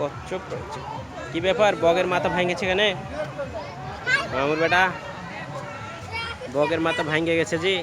কচ্ছপ রয়েছে। কি ব্যাপার, বগের মাথা ভাঙেছে কেন মামুর বেটা, বগের মাথা ভাঙে গেছে জি।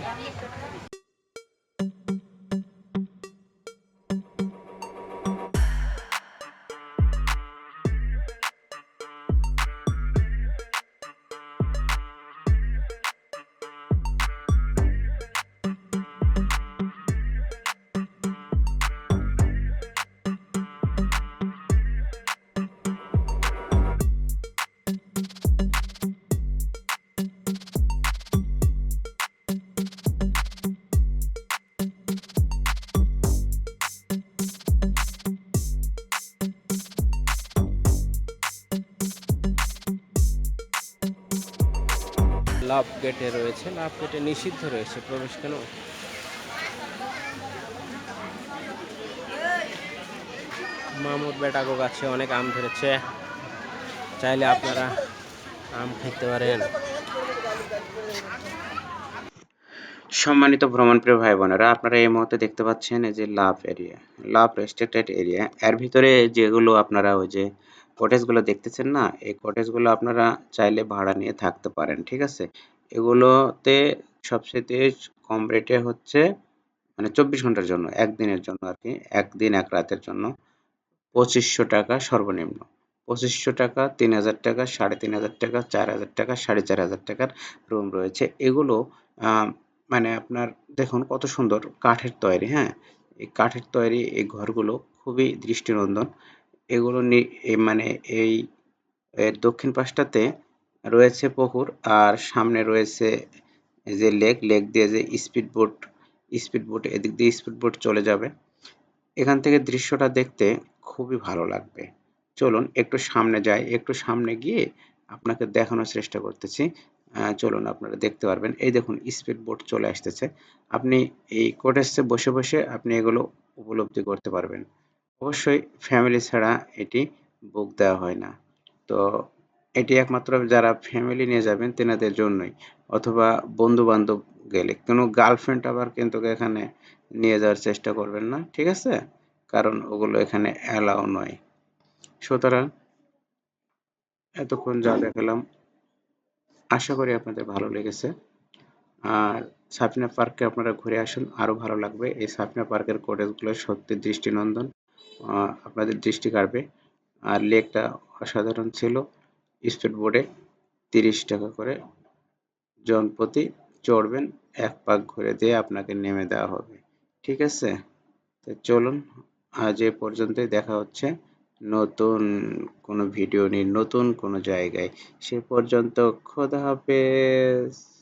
লাভ গেটে রয়েছে, লাভ গেটে নিষিদ্ধ রয়েছে, প্রবেশ কেন? মামুর বেটাগো গাছে অনেক আম ধরেছে, চাইলে আপনারা আম খেতে পারেন। সম্মানিত ভ্রমণপ্রিয় ভাই বোনেরা আপনারা এই মুহূর্তে দেখতে পাচ্ছেন এই যে lava area lava restricted area এর ভিতরে যেগুলো আপনারা ওই যে কটেজগুলো দেখতেছেন না, এই কটেজগুলো আপনারা চাইলে ভাড়া নিয়ে থাকতে পারেন, ঠিক আছে? এগুলোতে সবচেয়ে কম রেটে হচ্ছে মানে চব্বিশ ঘণ্টার জন্য, একদিনের জন্য আর কি একদিন এক রাতের জন্য পঁচিশশো টাকা সর্বনিম্ন। পঁচিশশো টাকা, তিন হাজার টাকা, সাড়ে তিন হাজার টাকা, চার হাজার টাকা, সাড়ে চার হাজার টাকার রুম রয়েছে। এগুলো মানে আপনার দেখুন কত সুন্দর কাঠের তৈরি হ্যাঁ? এই কাঠের তৈরি এই ঘরগুলো খুবই দৃষ্টিনন্দন। এগুলো মানে এই দক্ষিণ পাশটাতে রয়েছে পুকুর আর সামনে রয়েছে যে লেক লেক দিয়ে যে স্পিড বোট স্পিড বোট, এদিক দিয়ে স্পিড বোট চলে যাবে। এখান থেকে দৃশ্যটা দেখতে খুবই ভালো লাগবে। চলুন একটু সামনে যাই, একটু সামনে গিয়ে আপনাকে দেখানোর চেষ্টা করতেছি। চলুন আপনারা দেখতে পারবেন। এই দেখুন, স্পিড বোট চলে আসতেছে। আপনি এই কোটেজে বসে বসে আপনি এগুলো উপলব্ধি করতে পারবেন। অবশ্যই ফ্যামিলি ছাড়া এটি বুক দেওয়া হয় না। তো এটি একমাত্র যারা ফ্যামিলি নিয়ে যাবেন তেনাদের জন্যই। অথবা বন্ধু বান্ধব গেলে, কোনো গার্লফ্রেন্ড আবার কিন্তু এখানে নিয়ে যাওয়ার চেষ্টা করবেন না, ঠিক আছে? কারণ ওগুলো এখানে অ্যালাউ নয়। সুতরাং এতক্ষণ যা দেখালাম, আশা করি আপনাদের ভালো লেগেছে। আর সাফিনা পার্কে আপনারা ঘুরে আসুন আরও ভালো লাগবে। এই সাফিনা পার্কের কটেজগুলো সত্যি দৃষ্টিনন্দন। আপনাদের দৃষ্টি কাড়বে। আর লেকটা অসাধারণ ছিল। স্পিড বোর্ডে তিরিশ টাকা করে জনপ্রতি চড়বেন, এক পাক ঘুরে দিয়ে আপনাকে নেমে দেওয়া হবে। ঠিক আছে? তো চলুন, আজ এ পর্যন্তই দেখা হচ্ছে। নতুন কোনো ভিডিও নিয়ে, নতুন কোনো জায়গায়। সে পর্যন্ত খোদা হাফেজ।